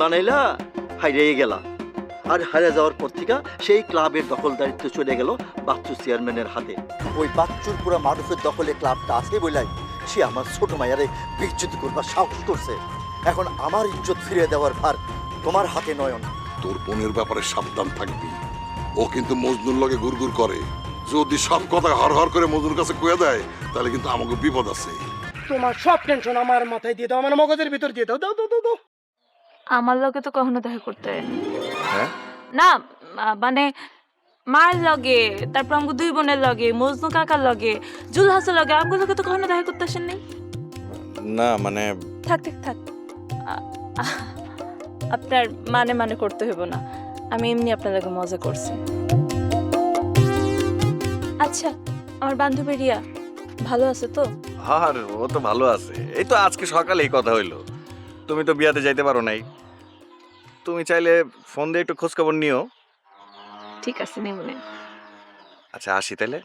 বানাইলা হারিয়ে গেলা। আর হারিয়ে যাওয়ার পর থেকে সেই ক্লাবের দখলদারিত্ব চলে গেল বাচ্চু চেয়ারম্যানের হাতে। ওই বাচ্চুর পুরা মারুফের দখলে ক্লাবটা আছে বলাই সে আমার ছোট মায়ারে বিচ্যুত করবার সাহস করছে। এখন আমার ইজ্জত ফিরিয়ে দেওয়ার ভার তোমার হাতে নয়ন। তোর বোনের ব্যাপারে সাবধান থাকবি। ও কিন্তু মজনুর লগে গুড়গুড় করে। যদি সব কথা হর হর করে মজনুর কাছে কয়ে দেয় তাহলে কিন্তু আমাকে বিপদ আছে। তোমার সব টেনশন আমার মাথায় দিয়ে দাও আমার মগজের ভিতর দিয়ে দাও। দাও দাও দাও, দাও। আমার লগে তো কখনো দেখা করতে। হ্যাঁ? না। মানে মার লগে তারপর আমগো দুই বোনের লগে মজনু কাকার লগে জুলহাসের লগে আমগো লগে তো কখনো দেখা করতে আসেন নাই? না মানে থাক থাক থাক। আপনার মানে মানে করতে হইব না। আমি এমনি আপনার লগে মজা করছি। আচ্ছা আমার বান্ধবী রিয়া ভালো আছে তো? আর ও তো ভালো আছে। এই তো আজকে সকালে এই কথা হইল। তুমি তো বিয়াতে যাইতে পারো নাই। তুমি চাইলে ফোন দিয়ে একটু খোঁজ খবর নিও। ঠিক আছে নেমনে আচ্ছা আসি তাইলে।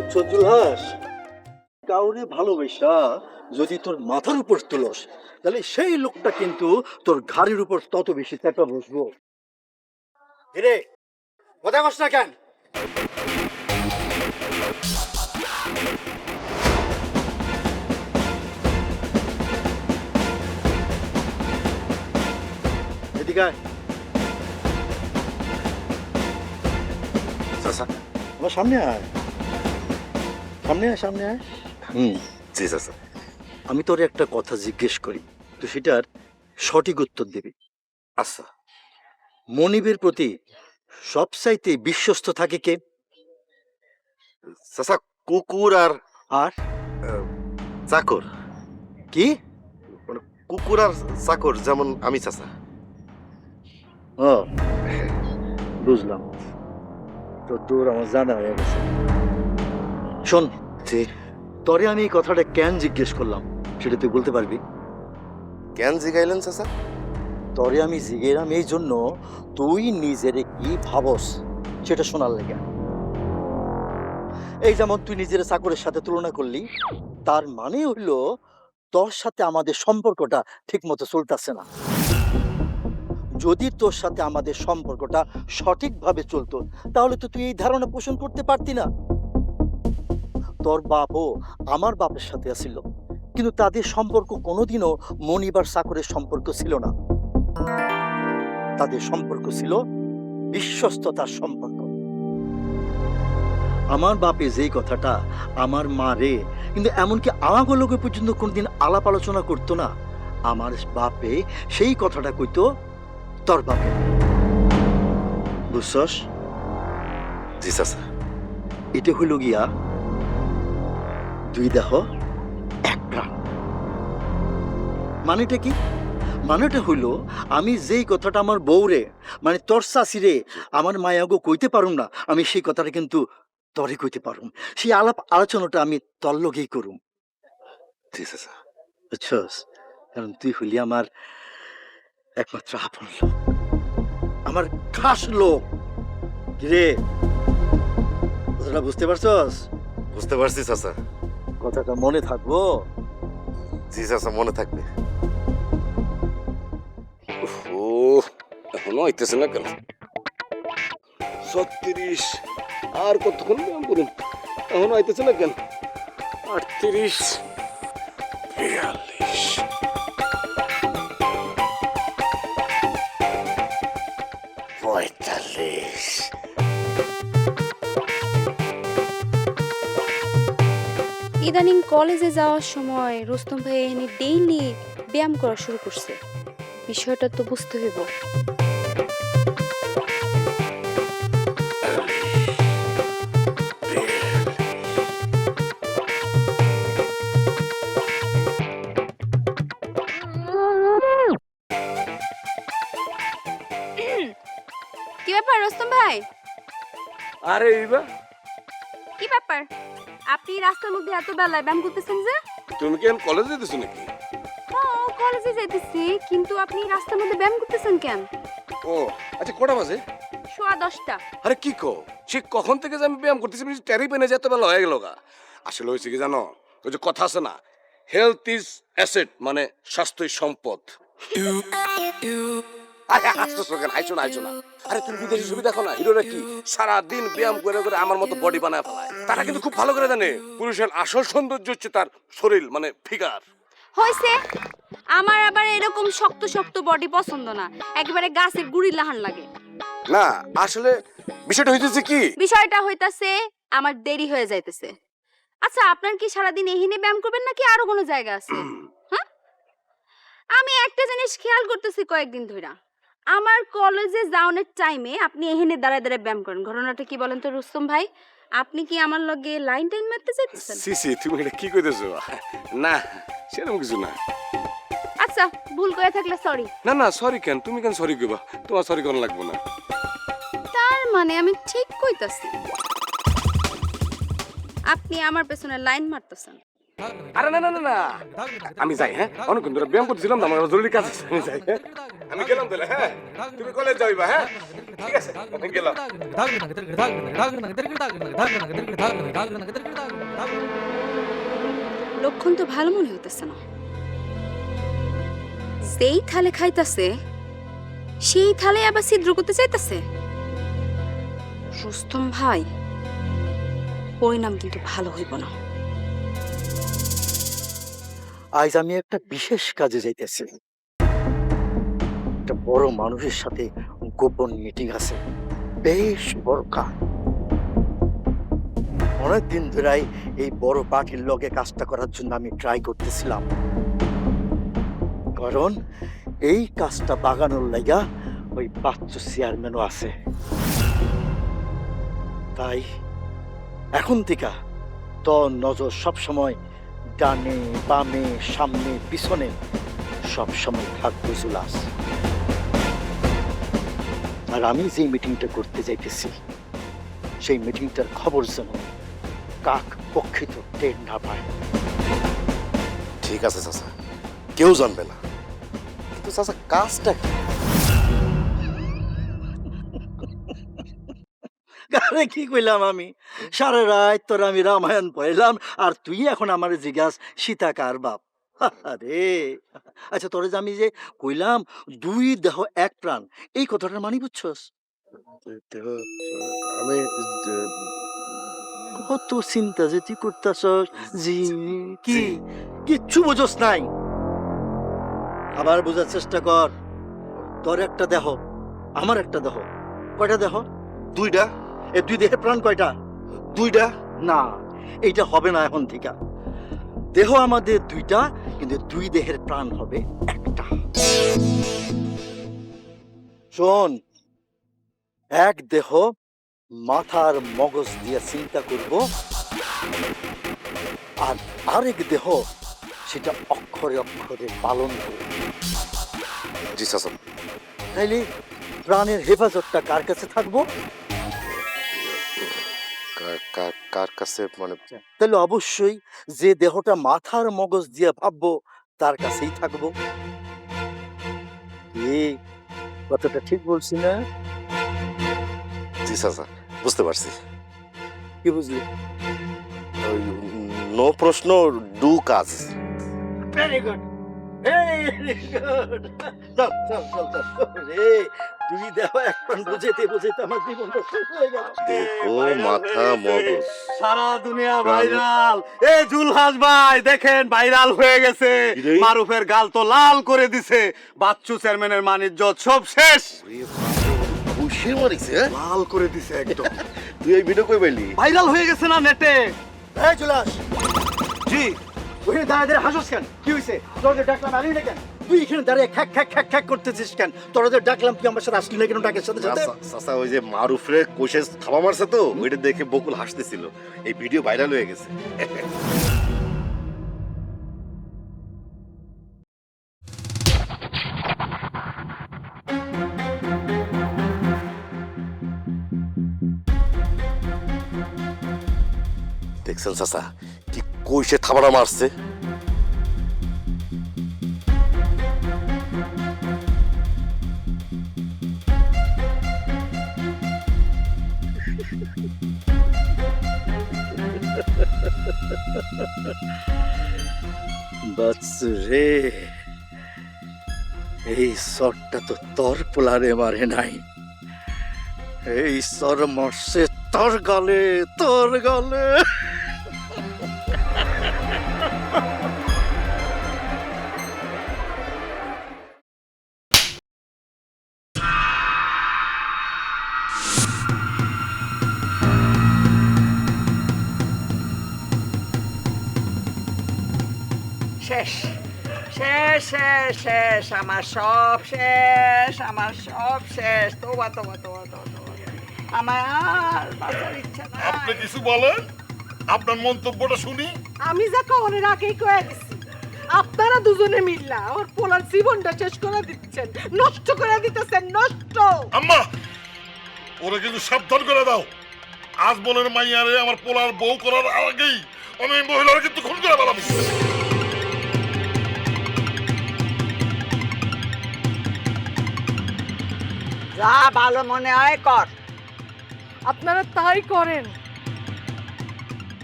উচ্চজুলহাস কাউরে ভালোবাসা? যদি তোর মাথার উপর তুলস তাহলে সেই লোকটা কিন্তু তোর ঘাড়ির উপর তত বেশি চেপে বসবো। রে কথা কস না কেন? এদিকে আমার সামনে আয়। সামনে আয় সামনে আয়। হুম জি চাচা আমি তোর একটা কথা জিজ্ঞেস করি তো সেটার সঠিক উত্তর দিবি। আচ্ছা। মনিবের প্রতি সবচাইতে বিশ্বস্ত থাকে কে? চাচা কুকুর আর আর? চাকর। কি? মানে কুকুর আর চাকর যেমন আমি চাচা। ও বুঝলাম। তো তোর আমার জানা হয়ে গেছে। শোন তরে আমি এই কথাটা কেন জিজ্ঞেস করলাম? সেটা তুই বলতে পারবি। কেন জিগাইলেন চাচা? তরে আমি জিগেরাম এই জন্য তুই নিজের কি ভাবস সেটা শোনার লেগে। এই যেমন তুই নিজের চাকরের সাথে তুলনা করলি তার মানে হইল তোর সাথে আমাদের সম্পর্কটা ঠিক মতো চলতেছে না। যদি তোর সাথে আমাদের সম্পর্কটা সঠিকভাবে চলতো তাহলে তো তুই এই ধারণা পোষণ করতে পারতি না। তোর বাপও আমার বাপের সাথে আছিল। কিন্তু তাদের সম্পর্ক কোনোদিনও মনিবার চাকরের সম্পর্ক ছিল না। তাদের সম্পর্ক ছিল বিশ্বস্ততার সম্পর্ক। আমার বাপে যেই কথাটা আমার মা রে কিন্তু এমনকি আমাকে লোকে পর্যন্ত কোনদিন আলাপ আলোচনা করতো না। আমার বাপে সেই কথাটা কইতো তোর বাপে। বুঝছস? জি চাচা এটা হইল গিয়া দুই দেহ মানেটা কি? মানেটা হইল আমি যেই কথাটা আমার বউরে মানে তোর শাশিরে আমার মায়াগো কইতে পারুম না আমি সেই কথাটা কিন্তু তরে কইতে পারুম। সেই আলাপ আলোচনাটা আমি তোর লগেই করুম। বুঝছস? কারণ তুই হইলি আমার একমাত্র আপন লোক। আমার খাস লোক। রে? কথাটা বুঝতে পারছস? বুঝতে পারছি চাচা। কথাটা মনে থাকব? জি চাচা মনে থাকবে। ও এখনও আইতেছে না কেন? ছত্রিশ, আর কতক্ষণ ব্যায়াম করুন এখনও আইতেছে না কেন? আটত্রিশ পঁয়তাল্লিশ। ইদানিং কলেজে যাওয়ার সময় রুস্তম ভাই ডেইলি ব্যায়াম করা শুরু করছে। বিষয়টা তো বুঝতে হইব কি ব্যাপার রুস্তম ভাই? আরে এইবা কি ব্যাপার? আপনি রাস্তার মধ্যে এত বেলায় ব্যায়াম করতেছেন যে? তুমি কি কলেজে যেতেছো নাকি? কলেজে যাইতেছি কিন্তু আপনি রাস্তার মধ্যে ব্যায়াম করতেছেন কেন? ও আচ্ছা কটা বাজে? সোয়া দশটা। আরে কি কো? সে কখন থেকে যে আমি ব্যায়াম করতেছি আমি টেরি পেনে যেতে বেলা হয়ে গেল গা। আসলে হয়েছে কি জানো? ওই যে কথা আছে না হেলথ ইজ অ্যাসেট মানে স্বাস্থ্যই সম্পদ। আরে হাসতেছো কেন? হাসছো না, হাসছো না। আরে তুমি বিদেশি ছবি দেখো না? হিরোরা কি সারাদিন ব্যায়াম করে করে আমার মতো বডি বানায় ফেলায়? তারা কিন্তু খুব ভালো করে জানে পুরুষের আসল সৌন্দর্য হচ্ছে তার শরীর মানে ফিগার হয়েছে আমার আবার এরকম শক্ত শক্ত বডি পছন্দ না। একেবারে গাছের গুড়ি লাহান লাগে। না আসলে বিষয়টা হইতেছে কি? বিষয়টা হইতাছে আমার দেরি হয়ে যাইতেছে। আচ্ছা আপনার কি সারাদিন এহিনে ব্যায়াম করবেন নাকি আরও কোনো জায়গা আছে? হ্যাঁ? আমি একটা জিনিস খেয়াল করতেছি কয়েকদিন ধইরা। আমার কলেজে যাওয়ানোর টাইমে আপনি এখানে দাঁড়ায় দাঁড়ায় ব্যায়াম করেন। ঘটনাটা কি বলেন তো রুস্তম ভাই? আপনি কি আমার লগে লাইন টাইম মারতে চাইতেছেন সি সি তুমি এটা কি কইতেছো? না সেরকম কিছু না আচ্ছা ভুল করে থাকলে সরি না না সরি কেন তুমি কেন সরি কইবা তোমার সরি কোন লাগবে না তার মানে আমি ঠিক কইতাছি আপনি আমার পেছনে লাইন মারতেছেন আরে না না না না আমি যাই হ্যাঁ অনেকক্ষণ ধরে ব্যায়াম করতেছিলাম না আমার জরুরি কাজ আছে আমি যাই হ্যাঁ আমি গেলাম তাহলে হ্যাঁ তুমি কলেজ যাইবা হ্যাঁ ঠিক আছে আমি গেলাম লক্ষণ তো ভালো মনে হইতেছে না। যেই থালে খাইতাছে, সেই থালে আবার ছিদ্র করতে চাইতাছে? রুস্তম ভাই, পরিণাম কিন্তু ভালো হইব না। আজ আমি একটা বিশেষ কাজে যাইতেছি। একটা বড় মানুষের সাথে গোপন মিটিং আছে। বেশ বড় কাজ। অনেক দিন ধরেই এই বড় পার্টির লগে কাজটা করার জন্য আমি ট্রাই করতেছিলাম। কারণ এই কাজটা বাগানোর লাগা ওই বাচ্চু চেয়ারম্যানও আছে। তাই এখন থেকে তোর নজর সবসময় ডানে, বামে, সামনে, পিছনে সব সময় থাকবে জুলাস। আর আমি যে মিটিংটা করতে যাইতেছি, সেই মিটিংটার খবর যেন কাক পক্ষিত টের না পায়। ঠিক আছে চাচা। কেউ জানবে না। কিন্তু চাচা কাজটা কি? আরে কি কইলাম আমি? সারা রাত তোর আমি রামায়ণ পড়লাম আর তুই এখন আমার জিজ্ঞাস সীতা কার বাপ? আরে। আচ্ছা তোরে যে আমি যে কইলাম দুই দেহ এক প্রাণ এই কথাটার মানে বুঝছস? আমি কত চিন্তা যে তুই করতেছস জি কি? কিচ্ছু বুঝোস নাই। আবার বোঝার চেষ্টা কর। তোর একটা দেহ আমার একটা দেহ। কয়টা দেহ? দুইটা। এ দুই দেহের প্রাণ কয়টা? দুইটা। না এইটা হবে না এখন থেকে। দেহ আমাদের দুইটা কিন্তু দুই দেহের প্রাণ হবে একটা। শোন এক দেহ মাথার মগজ দিয়ে চিন্তা করব। আর আরেক দেহ সেটা অক্ষরে অক্ষরে পালন করবে। জি তাইলে প্রাণের হেফাজতটা কার কাছে থাকব? কার- কাছে মানে তাহলে অবশ্যই যে দেহটা মাথার মগজ দিয়ে ভাববো তার কাছেই থাকব। কথাটা ঠিক বলছি না? জি চাচা বুঝতে পারছি। কি বুঝলি? ওই নো প্রশ্ন ডু কাজ। ভেরি গুড সারা দুনিয়া ভাইরাল। এ জুলহাস ভাই দেখেন ভাইরাল হয়ে গেছে। মারুফের গাল তো লাল করে দিছে। বাচ্চু চেয়ারম্যানের মানিজ্য সব শেষ। ঘুষে মারিছে হ্যাঁ? লাল করে দিছে একদম। তুই এই ভিডিও কই পাইলি? ভাইরাল হয়ে গেছে না নেটে এই চলাস কি ওখানে দাঁড়িয়ে দাঁড়িয়ে হাসোস কেন? কি হয়েছে তোদের ডাকলাম আলি না কেন? তুই এখানে দাঁড়িয়ে খ্যাক খ্যাক খ্যাক খ্যাক করতেছিস কেন? তোদের ডাকলাম তুই আমার সাথে আসলি না কেন ডাকের সাথে সাথে? ওই যে মারুফরে কোষে থাবা মারছে তো ওইটা দেখে বকুল হাসতেছিল। এই ভিডিও ভাইরাল হয়ে গেছে। দেখছেন, চাচা? কি কইসে থাবাটা মারছে? বাচ্চু এই সরটা তো তোর পোলারে মারে নাই। এই সর মরছে তোর গলে তোর গলে। শেষ আমার সব শেষ আমার সব শেষ। তোবা তোবা তোবা তোবা আমার বাঁচার ইচ্ছা আপনি কিছু বলেন? আপনার মন্তব্যটা শুনি। আমি যা কখনের আগেই কয়ে গেছি আপনারা দুজনে মিল্লা ওর পোলার জীবনটা শেষ করে দিচ্ছেন নষ্ট করে দিতেছেন নষ্ট। আম্মা ওরা কিন্তু সাবধান করে দাও। আজ বলেন মাইয়ারে আমার পোলার বউ করার আগেই আমি মহিলারা কিন্তু খুন করে পেলাম যা ভালো মনে হয় কর। আপনারা তাই করেন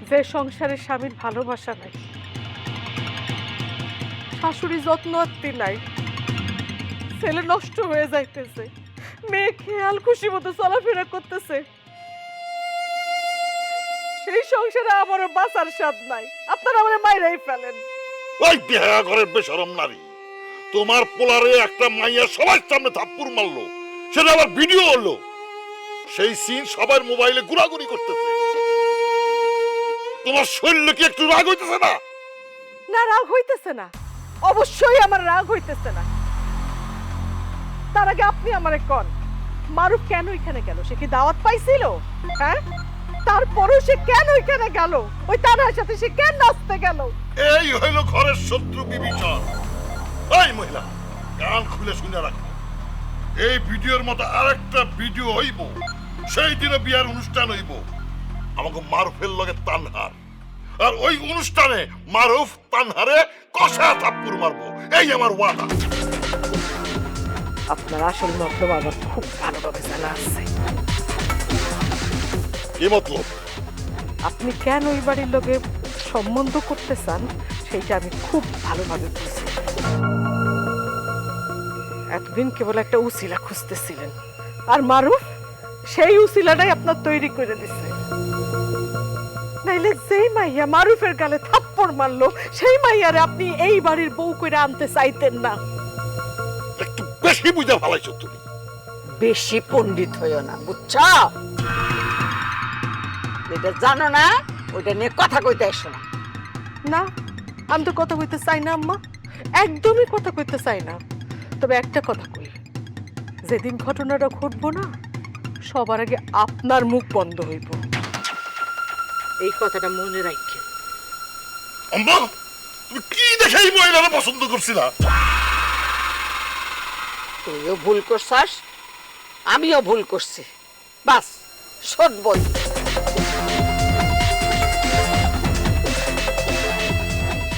যে সংসারে স্বামীর ভালোবাসা নাই শাশুড়ি যত্ন আত্মি নাই ছেলে নষ্ট হয়ে যাইতেছে মেয়ে খেয়াল খুশি মতো চলাফেরা করতেছে সেই সংসারে আমারও বাঁচার স্বাদ নাই। আপনারা আমার মাইরাই ফেলেন। ওই বিহায়া ঘরের বেশরম নারী তোমার পোলারে একটা মাইয়া সবাই সামনে থাপ্পুর মারলো সেটা আবার ভিডিও হলো। সেই সিন সবার মোবাইলে ঘোরাঘুরি করতেছে। তোমার শরীরে কি একটু রাগ হইতেছে না? না রাগ হইতেছে না। অবশ্যই আমার রাগ হইতেছে না। তার আগে আপনি আমারে কন মারুফ কেন এখানে গেল? সে কি দাওয়াত পাইছিল? হ্যাঁ? তারপরেও সে কেন এখানে গেল? ওই তানার সাথে সে কেন নাচতে গেল? এই হইল ঘরের শত্রু বিভীষণ। এই মহিলা কান খুলে শুনে রাখো। এই ভিডিওর মতো আরেকটা ভিডিও হইব। সেই দিনে বিয়ার অনুষ্ঠান হইব। আমাকে মারুফের লগে তানহার। আর ওই অনুষ্ঠানে মারুফ তানহারে কষা থাপ্পুর মারবো। এই আমার ওয়াদা। আপনার আসল মতলব আমার খুব ভালোভাবে জানা আছে। কি মতলব? আপনি কেন ওই বাড়ির লোকে সম্বন্ধ করতে চান সেইটা আমি খুব ভালোভাবে বুঝি। এতদিন কেবল একটা উসিলা খুঁজতেছিলেন। আর মারুফ সেই উসিলাটাই আপনার তৈরি করে দিছে। নাইলে যেই মাইয়া মারুফের গালে থাপ্পড় মারলো সেই মাইয়ারে আপনি এই বাড়ির বউ করে আনতে চাইতেন না। একটু বেশি বুঝে ফেলাইছো তুমি। বেশি পণ্ডিত হইও না বুঝছ? যেটা জানো না ওইটা নিয়ে কথা কইতে এসো না। না আমি তো কথা কইতে চাই না আম্মা। একদমই কথা কইতে চাই না। তবে একটা কথা কই। যেদিন ঘটনাটা ঘটবো না সবার আগে আপনার মুখ বন্ধ হইব। এই কথাটা মনে রাখে আম্মা তুমি কি দেখে এই মহিলারা পছন্দ করছিলা? তুইও ভুল করছাস আমিও ভুল করছি। বাস শোন বল।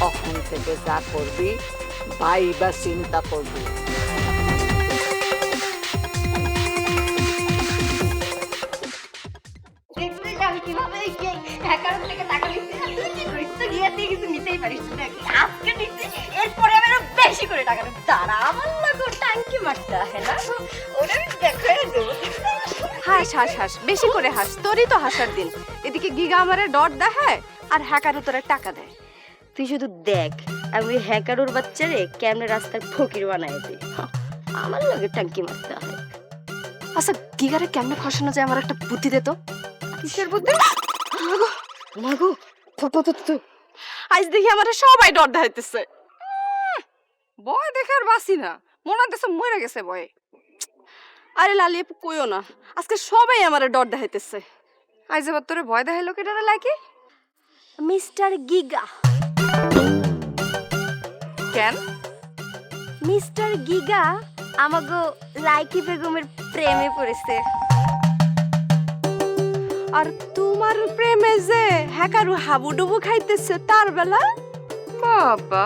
এখন থেকে যা করবি ভাই বা চিন্তা করবি। হ্যাকার থেকে টাকা নিতে তুই কি করিস তো গিয়ে তুই কিছু নিতেই পারিস। না আজকে নিতে এরপরে আমি আরও বেশি করে টাকা নেব। দাঁড়া আমার লাগো ট্যাঙ্কি মারতে না ওটা আমি দেখাই দেবো হাস হাস হাস বেশি করে হাস তোরই তো হাসার দিন। এদিকে গিগা আমারে ডট দেখায় আর হ্যাকারও তোরা টাকা দেয়। তুই শুধু দেখ আমি হ্যাকারোর বাচ্চারে কেমনে রাস্তার ফকির বানাই দিই আমার লাগে মারতে হয় আচ্ছা গিগারে কেমনে ফসানো যায় আমার একটা বুদ্ধি দে তো। কিসের বুদ্ধি? মাগো তো তো তো তো আজ দেখি আমার সবাই ডর দেখাইতেছে। বয় দেখে আর বাসি না। মনে হচ্ছে মরে গেছে বয়ে আরে লালি কইও না। আজকে সবাই আমার ডর দেখাইতেছে। আজ এবার তোরে ভয় দেখাইলো কেটারে লাগে মিস্টার গিগা। কেন? মিস্টার গিগা আমাগো লাইকি বেগমের প্রেমে পড়েছে। আর তোমার প্রেমে যে হ্যাকারু হাবুডুবু খাইতেছে তার বেলা? বাবা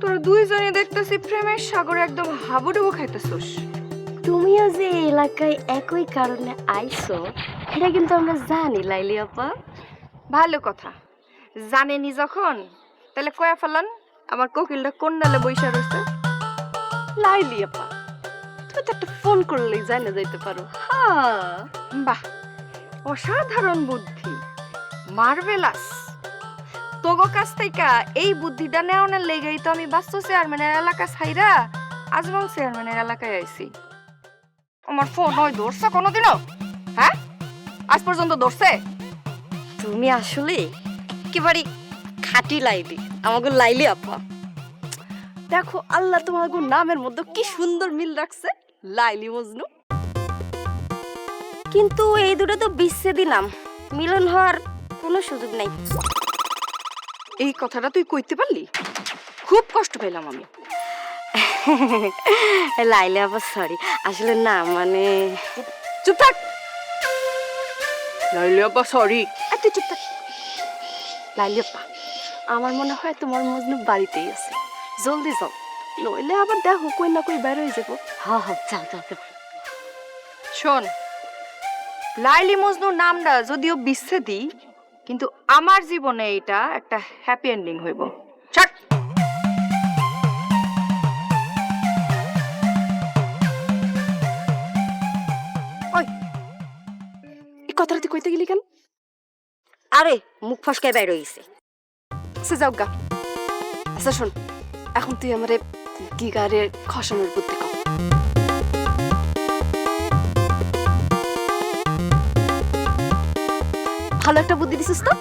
তোরা দুইজনে দেখতেছি প্রেমের সাগরে একদম হাবুডুবু খাইতেছস। তুমিও যে এই এলাকায় একই কারণে আইছো এটা কিন্তু আমরা জানি লাইলি আপা। ভালো কথা। জানেনি যখন? তাহলে কয়া ফেলান আমার কোকিলটা কোন ডালে বৈশা রয়েছে লাইলি আপা তুমি তো একটা ফোন করলেই জানা যাইতে পারো। হ্যাঁ। বাহ অসাধারণ বুদ্ধি। মার্ভেলাস। তোগো কাছ থেকে এই বুদ্ধিটা নেওয়ানোর লেগেই তো আমি বাস্তু চেয়ারম্যানের এলাকা ছাইরা আজমল চেয়ারম্যানের এলাকায় আইছি। আমার ফোন হয় ধরছে কোনোদিনও? হ্যাঁ? আজ পর্যন্ত ধরছে? তুমি আসলে একেবারে খাঁটি লাইলি আমাকে লাইলি আপা। দেখো আল্লাহ তোমার নামের মধ্যে কি সুন্দর মিল রাখছে। লাইলি মজনু। কিন্তু এই দুটো তো বিচ্ছে দিলাম। মিলন হওয়ার কোনো সুযোগ নাই। এই কথাটা তুই কইতে পারলি? খুব কষ্ট পেলাম আমি। লাইলি আপা সরি আসলে না মানে চুপ থাক। লাইলি আপা সরি এত চুপ থাক। লাইলি আপা আমার মনে হয় তোমার মজনু বাড়িতেই আছে। জলদি যাও। নইলে আবার দেখো কই না কই বের হয়ে যাব। হ্যাঁ হ্যাঁ চাল চাল। শোন লাইলি মজনুর নামটা যদিও বিচ্ছেদি কিন্তু আমার জীবনে এটা একটা হ্যাপি এন্ডিং হইব। ছাড় এই কথাটা তুই কইতে গেলি কেন? আরে মুখ ফসকায় বাইর হয়েছে সে যাও গা। আচ্ছা শোন এখন তুই আমারে গিগারে খসানোর বুদ্ধি কর। ভালো একটা বুদ্ধি দিছিস তো?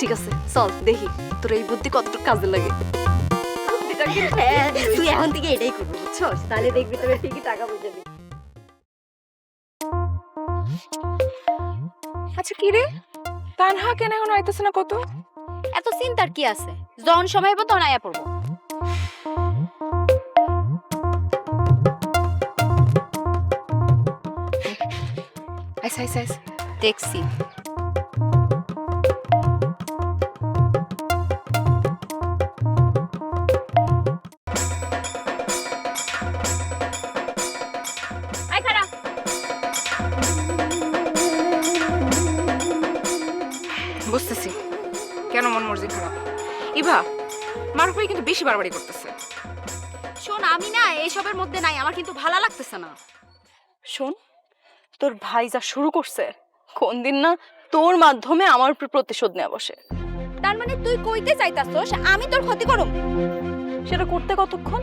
ঠিক আছে চল দেখি তোর এই বুদ্ধি কতটুকু কাজে লাগে। হ্যাঁ, তুই এখন থেকে এটাই করবি বুঝছস? তাহলে দেখবি তোর ঠিকই টাকা বুঝে যাবি আচ্ছা কি রে? তানহা কেন এখন আইতেছে না কত? এত চিন্তার কি আছে? যখন সময় হইব তখন আয়া পড়ব। আইস আইস আইস। দেখছি। বেশি বাড়াবাড়ি করতেছে। শোন আমি না এসবের মধ্যে নাই আমার কিন্তু ভালো লাগতেছে না। শোন তোর ভাই যা শুরু করছে কোন দিন না তোর মাধ্যমে আমার উপর প্রতিশোধ নেওয়া বসে। তার মানে তুই কইতে চাইতাছস আমি তোর ক্ষতি করুম? সেটা করতে কতক্ষণ?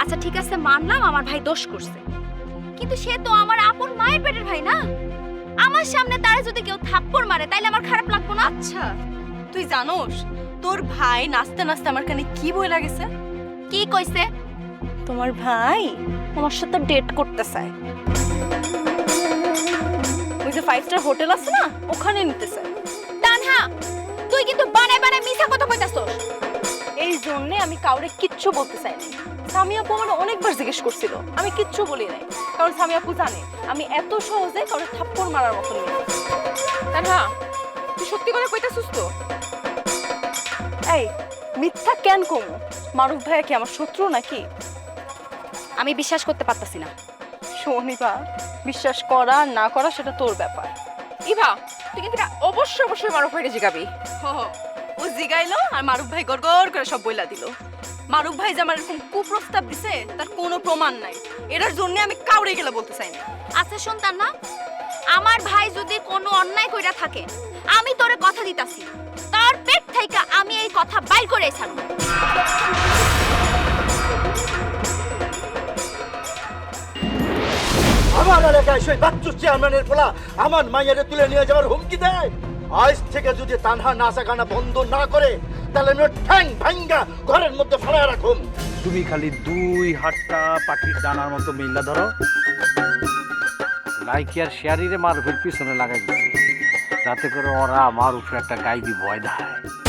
আচ্ছা ঠিক আছে মানলাম আমার ভাই দোষ করছে। কিন্তু সে তো আমার আপন মায়ের পেটের ভাই না? আমার সামনে তারে যদি কেউ থাপ্পড় মারে তাইলে আমার খারাপ লাগবো না? আচ্ছা তুই জানোস তোর ভাই নাচতে নাচতে আমার কানে কি বই লাগেছে? কি কইছে? তোমার ভাই আমার সাথে ডেট করতে চায়। ওই যে ফাইভ স্টার হোটেল আছে না ওখানে নিতে চায় তানহা তুই কিন্তু বানায় বানায় মিছা কথা কইতাছস। এই জন্যে আমি কাউরে কিচ্ছু বলতে চাইনি সামি আপু আমার অনেকবার জিজ্ঞেস করছিল আমি কিচ্ছু বলি নাই। কারণ সামি আপু জানে আমি এত সহজে কাউরে থাপ্পড় মারার মতো নেই তানহা তুই সত্যি করে কইতাছিস তো? এই মিথ্যা কেন কম? মারুফ ভাইয়া কি আমার শত্রু নাকি? আমি বিশ্বাস করতে পারতাছি না। শোনিবা বিশ্বাস করা আর না করা সেটা তোর ব্যাপার। ইভা তুই কিন্তু এটা অবশ্যই অবশ্যই মারুফ ভাইরে জিগাবি। হো হো, ও জিগাইলো আর মারুফ ভাই গড়গড় করে সব বইলা দিল। মারুফ ভাই যে আমার এরকম কুপ্রস্তাব দিছে তার কোনো প্রমাণ নাই। এটার জন্য আমি কাউরে গেলে বলতে চাই না। আচ্ছা শুন না আমার ভাই যদি কোনো অন্যায় কইরা থাকে আমি তোরে কথা দিতাছি। তার পেট থেকে আমি এই কথা বাইর করে ছাড়ব। আমার এলাকায় সেই বাচ্চু চেয়ারম্যানের ফলা আমার মাইয়ারে তুলে নিয়ে যাওয়ার হুমকি দেয়। আজ থেকে যদি তানহা নাচা গানা বন্ধ না করে তাহলে আমি ঠ্যাং ভাঙ্গা ঘরের মধ্যে ফেলা রাখুন তুমি খালি দুই হাতটা পাখির ডানার মতো মিল্লা ধরো। লাইকি আর শেয়ারিরে মারুফের পিছনে লাগাই দিচ্ছি যাতে করে ওরা আমার উপরে একটা গাইবি ভয় দেয়